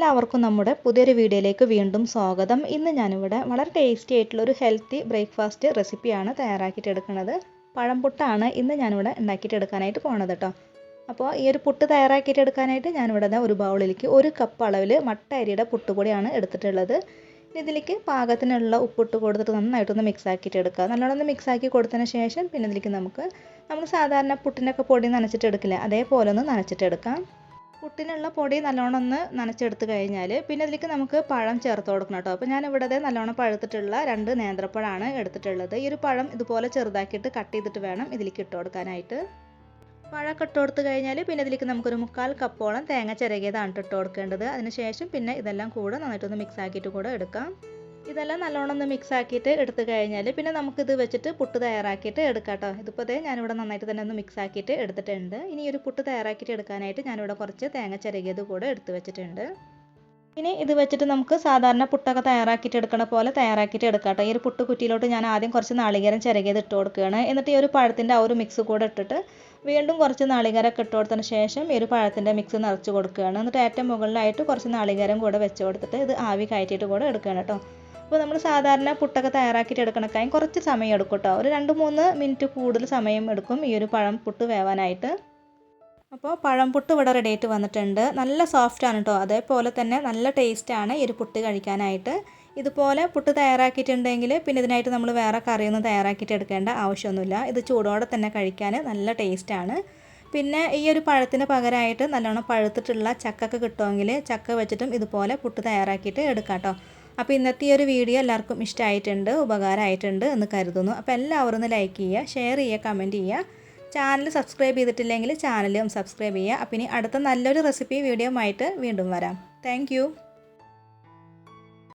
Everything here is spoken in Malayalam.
എല്ലാവർക്കും നമ്മുടെ പുതിയൊരു വീഡിയോയിലേക്ക് വീണ്ടും സ്വാഗതം. ഇന്ന് ഞാനിവിടെ വളരെ ടേസ്റ്റി ആയിട്ടുള്ള ഒരു ഹെൽത്തി ബ്രേക്ക്ഫാസ്റ്റ് റെസിപ്പിയാണ് തയ്യാറാക്കിയിട്ട് എടുക്കുന്നത് പഴംപുട്ടാണ് ഇന്ന് ഞാനിവിടെ ഉണ്ടാക്കിയിട്ട് എടുക്കാനായിട്ട് പോണത് കേട്ടോ അപ്പോൾ ഈ ഒരു പുട്ട് തയ്യാറാക്കിയിട്ട് എടുക്കാനായിട്ട് ഞാനിവിടെ ഒരു ബൗളിലേക്ക് ഒരു കപ്പ് അളവിൽ മട്ട അരിയുടെ പുട്ടുപൊടിയാണ് എടുത്തിട്ടുള്ളത്. ഇതിലേക്ക് പാകത്തിനുള്ള ഉപ്പിട്ട് കൊടുത്തിട്ട് നന്നായിട്ടൊന്ന് മിക്സ് ആക്കിയിട്ട് എടുക്കുക നല്ലോണം ഒന്ന് മിക്സ് ആക്കി കൊടുത്തതിന് ശേഷം പിന്നെ ഇതിലേക്ക് നമുക്ക് നമ്മൾ സാധാരണ പുട്ടിനൊക്കെ പൊടി നനച്ചിട്ട് എടുക്കില്ല അതേപോലെ ഒന്ന് നനച്ചിട്ട് എടുക്കാം പുട്ടിനുള്ള പൊടി നല്ലോണം ഒന്ന് നനച്ചെടുത്ത് കഴിഞ്ഞാൽ പിന്നെ അതിലേക്ക് നമുക്ക് പഴം ചേർത്ത് കൊടുക്കണം കേട്ടോ. അപ്പോൾ ഞാൻ ഇവിടെ നല്ലോണം പഴുത്തിട്ടുള്ള രണ്ട് നേന്ത്രപ്പഴമാണ് എടുത്തിട്ടുള്ളത്. ഈ ഒരു പഴം ഇതുപോലെ ചെറുതാക്കിയിട്ട് കട്ട് ചെയ്തിട്ട് വേണം ഇതിലേക്ക് ഇട്ട് കൊടുക്കാനായിട്ട്. പഴമൊക്കെ ഇട്ട് കൊടുത്ത് കഴിഞ്ഞാൽ പിന്നെ ഇതിലേക്ക് നമുക്കൊരു മുക്കാൽ കപ്പോളം തേങ്ങ ചിരകിയതാണ് ഇട്ട് കൊടുക്കേണ്ടത്. അതിനുശേഷം പിന്നെ ഇതെല്ലാം കൂടെ നന്നായിട്ടൊന്ന് മിക്സ് ആക്കിയിട്ട് കൂടെ എടുക്കാം. ഇതെല്ലാം നല്ലോണം ഒന്ന് മിക്സ് ആക്കിയിട്ട് എടുത്തു കഴിഞ്ഞാൽ പിന്നെ നമുക്കിത് വെച്ചിട്ട് പുട്ട് തയ്യാറാക്കിയിട്ട് എടുക്കാം കേട്ടോ ഇതിപ്പോൾ അതേ ഞാനിവിടെ നന്നായിട്ട് തന്നെ ഒന്ന് മിക്സ് ആക്കിയിട്ട് എടുത്തിട്ടുണ്ട്. ഇനി ഒരു പുട്ട് തയ്യാറാക്കിയിട്ട് എടുക്കാനായിട്ട് ഞാനിവിടെ കുറച്ച് തേങ്ങ ചിരകിയത് കൂടെ എടുത്തു വെച്ചിട്ടുണ്ട്. ഇനി ഇത് വെച്ചിട്ട് നമുക്ക് സാധാരണ പുട്ടൊക്കെ തയ്യാറാക്കിയിട്ട് എടുക്കണ പോലെ തയ്യാറാക്കിയിട്ട് എടുക്കാം കേട്ടോ ഈ ഒരു പുട്ട് കുറ്റിയിലോട്ട് ഞാൻ ആദ്യം കുറച്ച് നാളികേരം ചിരകിയത് ഇട്ട് കൊടുക്കുകയാണ്. എന്നിട്ട് ഈ ഒരു പഴത്തിന്റെ ആ ഒരു മിക്സ് കൂടെ ഇട്ടിട്ട് വീണ്ടും കുറച്ച് നാളികേരമൊക്കെ ഇട്ട് കൊടുത്തതിന് ശേഷം ഈ ഒരു പഴത്തിന്റെ മിക്സ് നിറച്ച് കൊടുക്കുകയാണ്. എന്നിട്ട് ഏറ്റവും മുകളിലായിട്ട് കുറച്ച് നാളികേരം കൂടെ വെച്ച് കൊടുത്തിട്ട് ഇത് ആവി കയറ്റിയിട്ട് കൂടെ എടുക്കുകയാണ് കേട്ടോ അപ്പോൾ നമ്മൾ സാധാരണ പുട്ടൊക്കെ തയ്യാറാക്കിയിട്ട് എടുക്കണക്കായും കുറച്ച് സമയം എടുക്കും കേട്ടോ ഒരു രണ്ട് മൂന്ന് മിനിറ്റ് കൂടുതൽ സമയം എടുക്കും ഈ ഒരു പഴം പുട്ട് വേവാനായിട്ട്. അപ്പോൾ പഴം പുട്ട് ഇവിടെ റെഡി ആയിട്ട് വന്നിട്ടുണ്ട്. നല്ല സോഫ്റ്റ് ആണ് കേട്ടോ അതേപോലെ തന്നെ നല്ല ടേസ്റ്റാണ് ഈ ഒരു പുട്ട് കഴിക്കാനായിട്ട്. ഇതുപോലെ പുട്ട് തയ്യാറാക്കിയിട്ടുണ്ടെങ്കിൽ പിന്നെ ഇതിനായിട്ട് നമ്മൾ വേറെ കറിയൊന്നും തയ്യാറാക്കിയിട്ട് എടുക്കേണ്ട ആവശ്യമൊന്നുമില്ല. ഇത് ചൂടോടെ തന്നെ കഴിക്കാൻ നല്ല ടേസ്റ്റാണ് പിന്നെ ഈ ഒരു പഴത്തിന് പകരമായിട്ട് നല്ലോണം പഴുത്തിട്ടുള്ള ചക്കൊക്കെ കിട്ടുമെങ്കിൽ ചക്ക വെച്ചിട്ടും ഇതുപോലെ പുട്ട് തയ്യാറാക്കിയിട്ട് എടുക്കാം കേട്ടോ അപ്പോൾ ഇന്നത്തെ ഈ ഒരു വീഡിയോ എല്ലാവർക്കും ഇഷ്ടമായിട്ടുണ്ട് ഉപകാരമായിട്ടുണ്ട് എന്ന് കരുതുന്നു. അപ്പോൾ എല്ലാവരും ഒന്ന് ലൈക്ക് ചെയ്യുക ഷെയർ ചെയ്യുക കമന്റ് ചെയ്യുക. ചാനൽ സബ്സ്ക്രൈബ് ചെയ്തിട്ടില്ലെങ്കിൽ ചാനലും സബ്സ്ക്രൈബ് ചെയ്യുക. അപ്പം ഇനി അടുത്ത നല്ലൊരു റെസിപ്പി വീഡിയോ ആയിട്ട് വീണ്ടും വരാം. താങ്ക്